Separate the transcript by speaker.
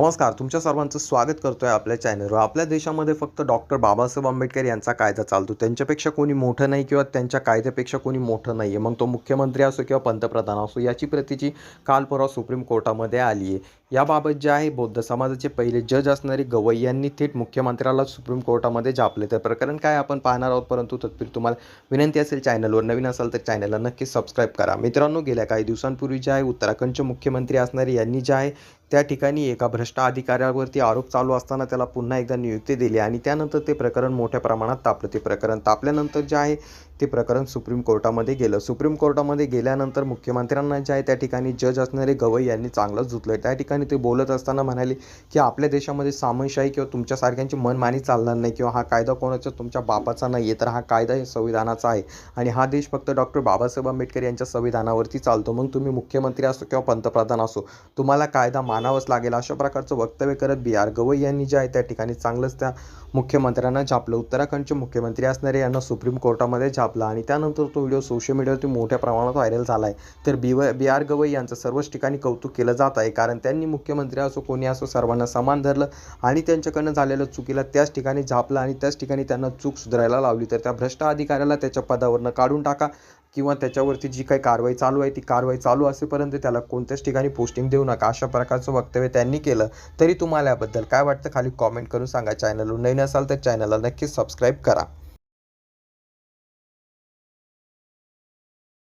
Speaker 1: नमस्कार तुमच्या सर्वांचं स्वागत करतोय आपल्या चॅनलवर आपल्या देशामध्ये फक्त डॉक्टर बाबासाहेब आंबेडकर यांचा कायदा चालतो. त्यांच्यापेक्षा कोणी मोठं नाही किंवा त्यांच्या कायद्यापेक्षा कोणी मोठं नाही आहे मग तो मुख्यमंत्री असो किंवा पंतप्रधान असो याची प्रतिची काल परवा सुप्रीम कोर्टामध्ये आली आहे याबाबत जे आहे बौद्ध समाजाचे पहिले जज असणारे गवई यांनी थेट मुख्यमंत्र्याला सुप्रीम कोर्टामध्ये जापले. तर प्रकरण काय आपण पाहणार आहोत परंतु तत्पूर्वी तुम्हाला विनंती असेल चॅनलवर नवीन असाल तर चॅनलला नक्की सबस्क्राईब करा. मित्रांनो गेल्या काही दिवसांपूर्वी जे आहे उत्तराखंडचे मुख्यमंत्री असणारे यांनी जे आहे त्या ठिकाणी एका भ्रष्ट अधिकाऱ्यावरती आरोप चालू असताना त्याला पुन्हा एकदा नियुक्ती दिली आणि त्यानंतर ते प्रकरण मोठ्या प्रमाणात तापलं. ते प्रकरण तापल्यानंतर जे आहे ते प्रकरण सुप्रीम कोर्टामध्ये गेलं. सुप्रीम कोर्टामध्ये गेल्यानंतर मुख्यमंत्र्यांना जे आहे त्या ठिकाणी जज असणारे गवई यांनी चांगलंच धुतलं त्या ठिकाणी ते बोलत असताना म्हणाले की आपल्या देशामध्ये सामनशाही किंवा तुमच्यासारख्यांची मनमानी चालणार नाही किंवा हा कायदा कोणाचा तुमच्या बापाचा नाही. आहे तर हा कायदा हे संविधानाचा आहे. आणि हा देश फक्त डॉक्टर बाबासाहेब आंबेडकर यांच्या संविधानावरती चालतो. मग तुम्ही मुख्यमंत्री असो किंवा पंतप्रधान असो तुम्हाला कायदा मानावाच लागेल. अशा प्रकारचं वक्तव्य करत बी. आर. गवई यांनी जे आहे त्या ठिकाणी चांगलंच त्या मुख्यमंत्र्यांना झापलं. उत्तराखंडचे मुख्यमंत्री असणारे यांना सुप्रीम कोर्टामध्ये झापला आणि त्यानंतर तो व्हिडिओ सोशल मीडियावरती मोठ्या प्रमाणात व्हायरल झाला आहे तर बी व बी आर गवई यांचं सर्वच ठिकाणी कौतुक केलं जात आहे. कारण त्यांनी मुख्यमंत्री असो कोणी असो सर्वांना समान धरलं आणि त्यांच्याकडनं झालेलं चुकीला त्याच ठिकाणी झापलं आणि त्याच ठिकाणी त्यांना चूक सुधारायला लावली. तर त्या भ्रष्ट अधिकाऱ्याला त्याच्या पदावरनं काढून टाका किंवा त्याच्यावरती जी काही कारवाई चालू आहे ती कारवाई चालू असेपर्यंत त्याला कोणत्याच ठिकाणी पोस्टिंग देऊ नका. अशा प्रकारचं वक्तव्य त्यांनी केलं. तरी तुम्हाला याबद्दल काय वाटतं खाली कॉमेंट करून सांगा. चॅनलवर नवीन असाल तर चॅनलला नक्कीच सबस्क्राईब करा.